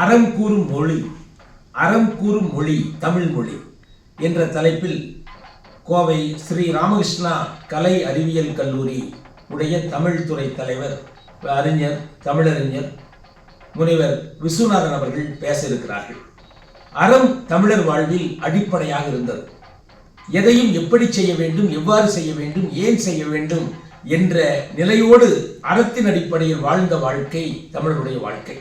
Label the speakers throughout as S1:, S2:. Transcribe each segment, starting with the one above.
S1: அறம் கூறும் மொழி அறம் கூறும் மொழி தமிழ் மொழி என்ற தலைப்பில் கோவை ஸ்ரீ ராமகிருஷ்ணா கலை அறிவியல் கல்லூரி உடைய தமிழ்துறை தலைவர் அறிஞர் தமிழறிஞர் முனைவர் விஸ்வநாதன் அவர்கள் பேச இருக்கிறார்கள் அறம் தமிழர் வாழ்வில் அடிப்படையாக இருந்தது. எதையும் எப்படி செய்ய வேண்டும் எவ்வாறு செய்ய வேண்டும் ஏன் செய்ய வேண்டும் என்ற நிலையோடு அறத்தின் அடிப்படையில் வாழ்ந்த வாழ்க்கை தமிழருடைய வாழ்க்கை.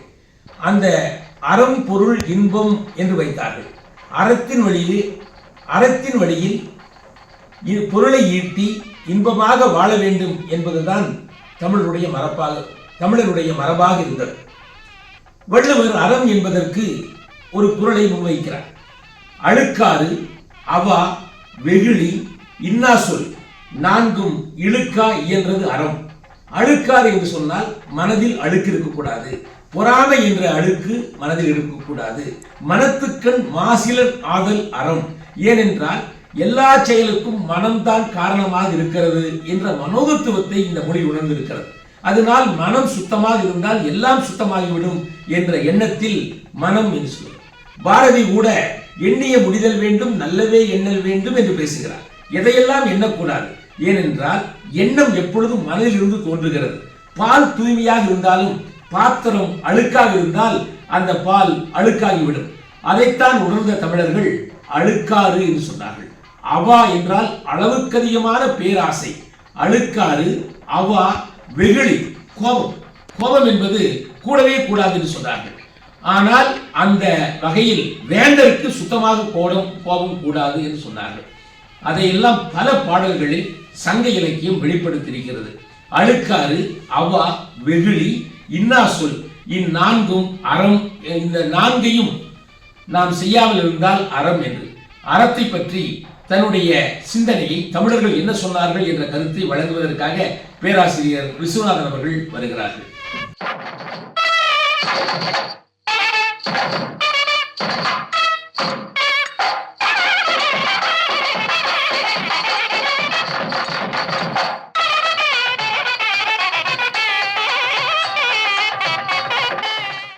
S1: அந்த அறம் பொருள் இன்பம் என்று வைத்தார்கள். அறத்தின் வழியில் அறத்தின் வழியில் இ- பொருளை ஈட்டி இன்பமாக வாழ வேண்டும் என்பதுதான் தமிழருடைய மரபாக தமிழருடைய மரபாக இருந்தது. வள்ளுவர் அறம் என்பதற்கு ஒரு குறளை முன்வைக்கிறார். அழுக்காறு அவா வெகுளி இன்னா சொல் நான்கும் இழுக்கா இயன்றது அறம். அழுக்காறு என்று சொன்னால் மனதில் அழுக்கு இருக்கக்கூடாது. பொறாமை என்ற அழுக்கு மனதில் இருக்கக்கூடாது. மனத்துக்கண் மாசிலன் ஆதல் அறம். ஏனென்றால் எல்லா செயலுக்கும் மனம்தான் காரணமாக இருக்கிறது என்ற மனோதத்துவத்தை இந்த மொழி உணர்ந்திருக்கிறது. அதனால் மனம் சுத்தமாக இருந்தால் எல்லாம் சுத்தமாகிவிடும் என்ற எண்ணத்தில் மனம் என்று சொல்லும் பாரதி கூட எண்ணிய முடிதல் வேண்டும் நல்லவே எண்ணல் வேண்டும் என்று பேசுகிறார். எதையெல்லாம் எண்ணக்கூடாது? ஏனென்றால் எண்ணம் எப்பொழுதும் மனதில் இருந்து தோன்றுகிறது. பால் தூய்மையாக இருந்தாலும் பாத்திரம் அழுக்காக இருந்தால் அந்த பால் அழுக்காகிவிடும். அதைத்தான் உணர்ந்த தமிழர்கள் அழுக்காறு என்று சொன்னார்கள். அவா என்றால் அளவுக்கதிகமான பேராசை. அழுக்காறு அவா வெகுளி கோபம். கோபம் என்பது கூடவே கூடாது என்று சொன்னார்கள். ஆனால் அந்த வகையில் வேந்தருக்கு சுத்தமாக கோடம் கோபம் கூடாது என்று சொன்னார்கள். அதையெல்லாம் பல பாடல்களில் சங்க இலக்கியம் வெளிப்படுத்தியிருக்கிறது. அழுக்காறு அவா வெகுளி இன்னா சொல் இந்நான்கும் அறம் இந்த நான்கையும் நாம் செய்யாமல் இருந்தால் அறம் என்று. அறத்தை பற்றி தன்னுடைய சிந்தனையை தமிழர்கள் என்ன சொன்னார்கள் என்ற கருத்தை வழங்குவதற்காக பேராசிரியர் விஸ்வநாதன் அவர்கள் வருகிறார்கள்.